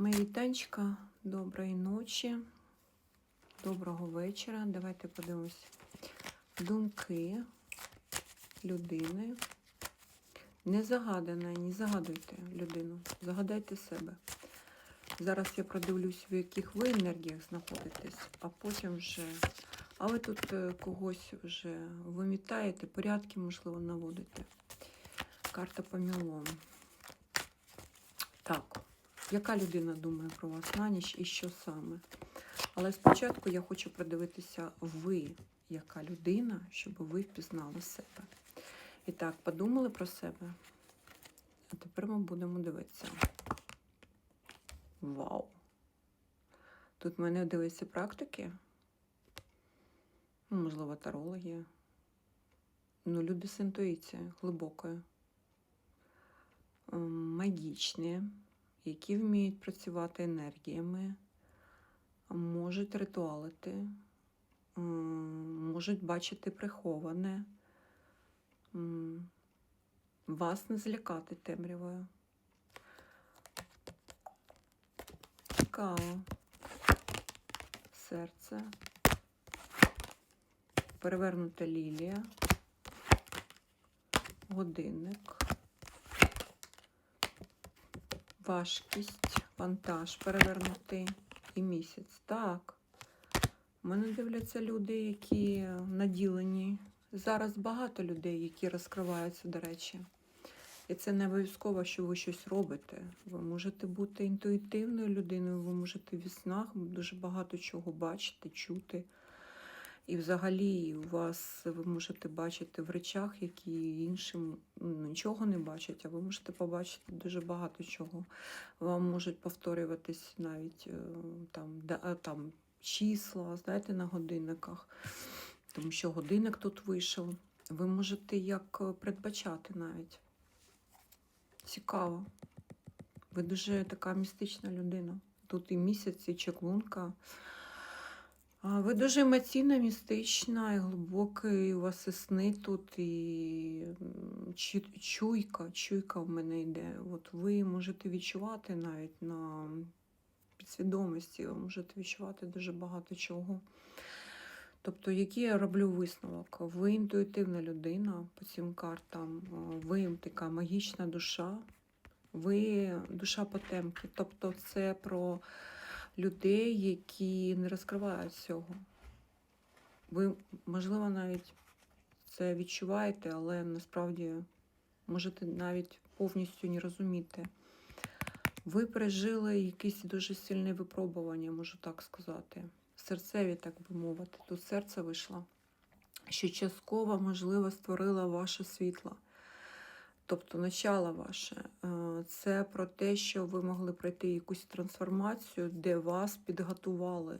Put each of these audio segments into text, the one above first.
Мої вітанчика, доброї ночі, доброго вечора. Давайте подивимось думки людини. Не загадана, не загадуйте людину, загадайте себе. Зараз я продивлюсь, в яких ви енергіях знаходитесь, а потім вже. А ви тут е, когось вже вимітаєте, порядки, можливо, наводите. Карта помілом. Так, яка людина думає про вас на ніч і що саме? Але спочатку я хочу продивитися ви, яка людина, щоб ви впізнали себе. І так, подумали про себе. А тепер ми будемо дивитися. Вау! Тут в мене дивиться практики. Ну, Можливо, тарологія. Ну, люди з інтуїцією глибокою. Ем, Магічні, які вміють працювати енергіями, можуть ритуалити, можуть бачити приховане. Вас не злякати темрявою. Цікаво. Серце. Перевернута лілія. Годинник. Важкість, вантаж перевернутий і місяць. Так. У мене дивляться люди, які наділені. Зараз багато людей, які розкриваються, до речі. І це не обов'язково, що ви щось робите. Ви можете бути інтуїтивною людиною, ви можете в снах дуже багато чого бачити, чути. І взагалі у вас ви можете бачити в речах, які іншим ну, нічого не бачать, а ви можете побачити дуже багато чого. Вам можуть повторюватись навіть е, там, е, там числа, знаєте, на годинниках, тому що годинник тут вийшов. Ви можете як е, передбачати навіть. Цікаво. Ви дуже така містична людина. Тут і місяць, і чеклунка. Ви дуже емоційна, містична і глибокий. У вас і сни тут, і чуйка, чуйка в мене йде. От ви можете відчувати навіть на підсвідомості, ви можете відчувати дуже багато чого. Тобто, який я роблю висновок? Ви інтуїтивна людина по цим картам, ви така магічна душа, ви душа потемки. Тобто, це про людей, які не розкривають цього. Ви, можливо, навіть це відчуваєте, але насправді можете навіть повністю не розуміти. Ви пережили якісь дуже сильне випробування, можу так сказати. Серцеві, так би мовити. Тут серце вийшло, що частково, можливо, створила ваше світло. Тобто начало ваше. Е, Це про те, що ви могли пройти якусь трансформацію, де вас підготували,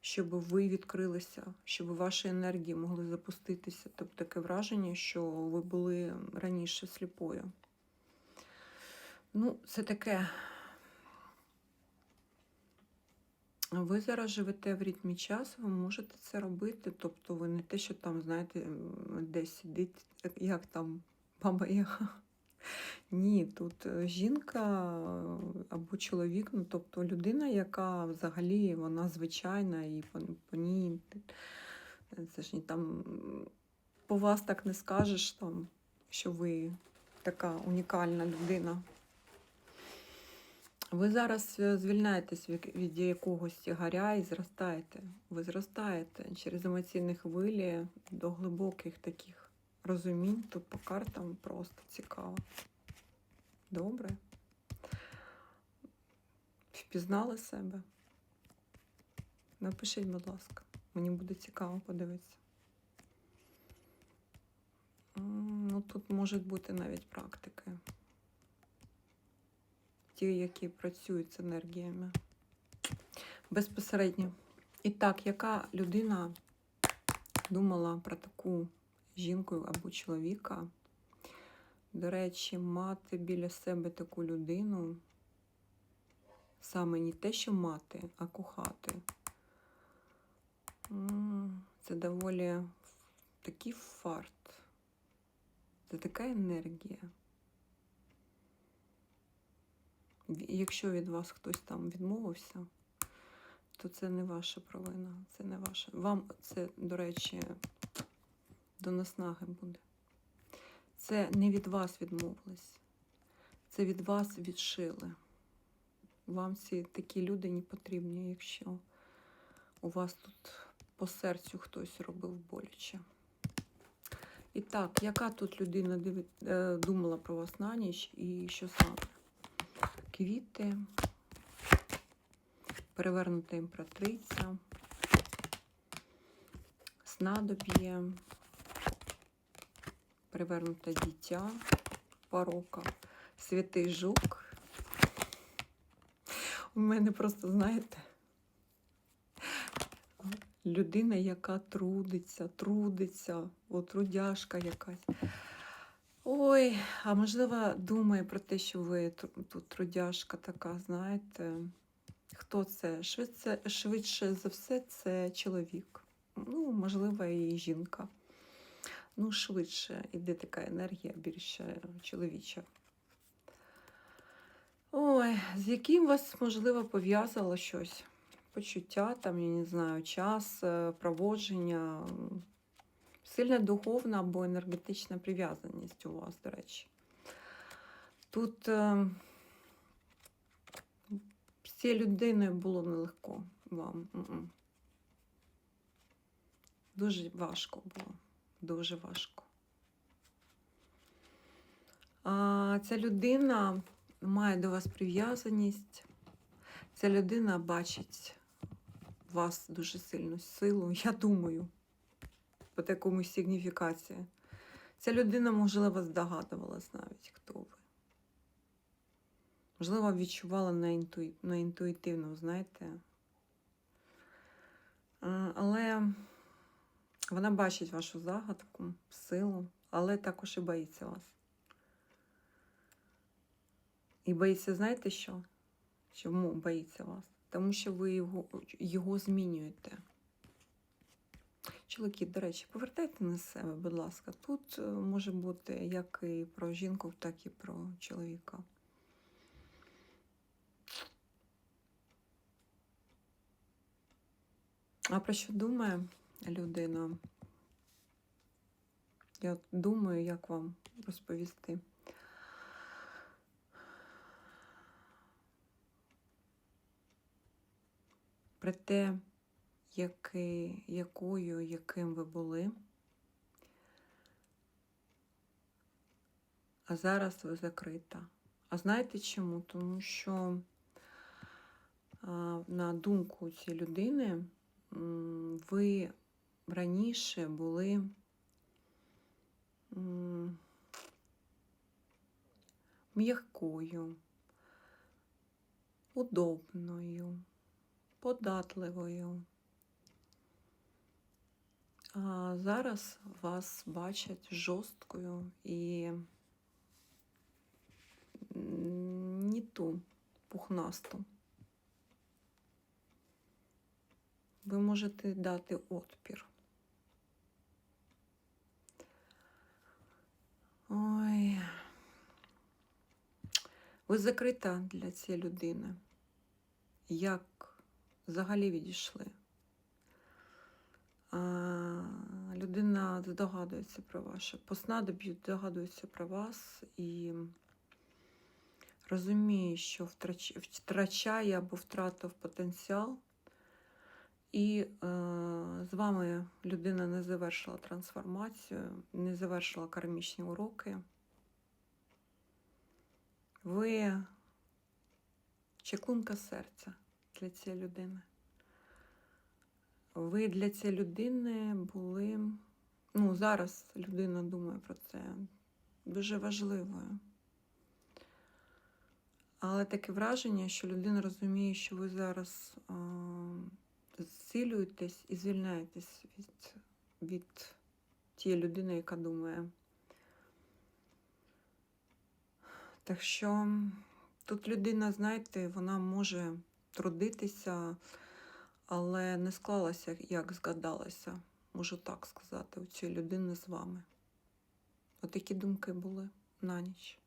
щоб ви відкрилися, щоб ваші енергії могли запуститися. Тобто таке враження, що ви були раніше сліпою. Ну, це таке. Ви зараз живете в ритмі часу, ви можете це робити. Тобто ви не те, що там, знаєте, десь сидить, як там баба Яга. Ні, тут е, жінка е, або чоловік, ну тобто людина, яка взагалі вона звичайна, і по, по ній е, це ж не там по вас так не скажеш, там, що ви така унікальна людина. Ви зараз звільняєтесь від якогось тягаря і зростаєте. Ви зростаєте через емоційні хвилі до глибоких таких розумінь. Тут по картам просто цікаво. Добре. Впізнали себе? Напишіть, будь ласка. Мені буде цікаво подивитися. Ну, тут можуть бути навіть практики ті, які працюють з енергіями. Безпосередньо. І так, яка людина думала про таку жінку або чоловіка? До речі, мати біля себе таку людину, саме не те, що мати, а кохати. Це доволі такий фарт. Це така енергія. Якщо від вас хтось там відмовився, то це не ваша провина. Це не ваша. Вам це, до речі, до наснаги буде. Це не від вас відмовились. Це від вас відшили. Вам ці такі люди не потрібні, якщо у вас тут по серцю хтось робив боляче. І так, яка тут людина е, думала про вас на ніч і що саме? Квіти, перевернута імператриця, снадоб'є, перевернуте дитя, порока, святий жук. У мене просто, знаєте, людина, яка трудиться, трудиться, от трудяшка якась. Ой, а можливо, думає про те, що ви тут трудяшка така, знаєте. Хто це? Швидше, швидше за все, це чоловік. Ну, можливо, і жінка. Ну, швидше іде така енергія більше чоловіча. Ой, з яким вас, можливо, пов'язало щось? Почуття, там, я не знаю, час, е, проводження, сильна духовна або енергетична прив'язаність у вас, до речі. Тут е, з цією людиною було нелегко вам. Дуже важко було. Дуже важко. А, ця людина має до вас прив'язаність. Ця людина бачить вас дуже сильну силу, я думаю, по такому сигніфікації. Ця людина, можливо, здогадувалась навіть, хто ви. Можливо, відчувала на, інтуї... на інтуїтивно, знаєте. Але вона бачить вашу загадку, силу, але також і боїться вас. І боїться, знаєте що? Чому боїться вас? Тому що ви його, його змінюєте. Чоловіки, до речі, повертайте на себе, будь ласка. Тут е, може бути як і про жінку, так і про чоловіка. А про що думає людина? Я думаю, як вам розповісти. Про те, який, якою, яким ви були. А зараз ви закрита. А знаєте чому? Тому що, на думку цієї людини, ви раніше були м'якою, удобною, податливою. А зараз вас бачать жорсткою і не ту пухнасту. Ви можете дати отпір. Ви закрита для цієї людини. Як взагалі відійшли? А, людина здогадується про ваше. По снадоб'ю здогадується про вас і розуміє, що втрач... втрачає або втратив потенціал. І е, з вами людина не завершила трансформацію, не завершила кармічні уроки. Ви чеклунка серця для цієї людини. Ви для цієї людини були, ну, зараз людина думає про це, дуже важливою. Але таке враження, що людина розуміє, що ви зараз е, зцілюєтесь і звільняєтесь від, від тієї людини, яка думає. Так що тут людина, знаєте, вона може трудитися, але не склалася, як згадалася, можу так сказати, у цієї людини з вами. Отакі думки були на ніч.